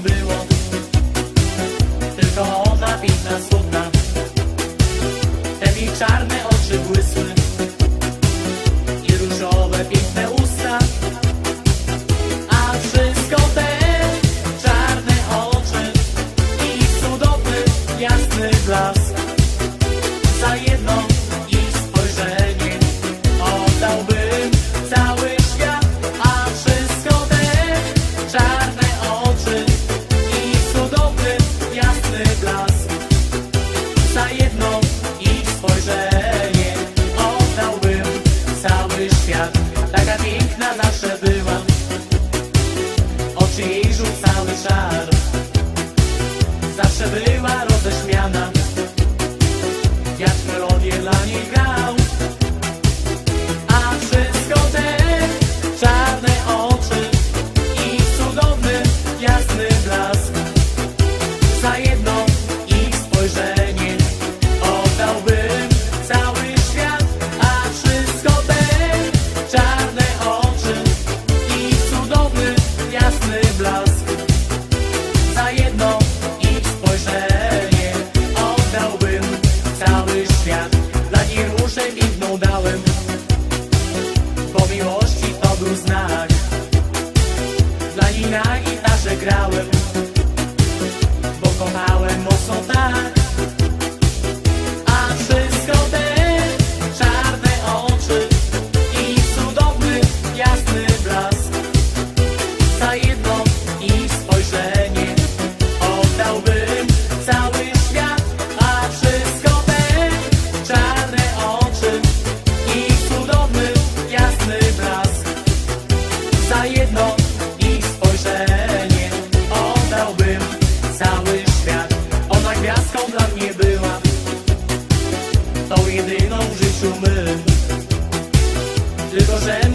było. Tylko ona piękna, smutna Te mi czarne oczy błysły. I różowe piękne usta. A wszystko te czarne oczy I cudowny, jasny blask. Za jedną za jedno ich spojrzenie. Oddałbym cały świat Taka piękna zawsze była. Oczy jej rzucały czar Zawsze była świat. Dla nich muszę widną dałem. Po miłości to był znak. Dla nich na gitarze grałem. Bo kochałem mocno tak. chumando. De você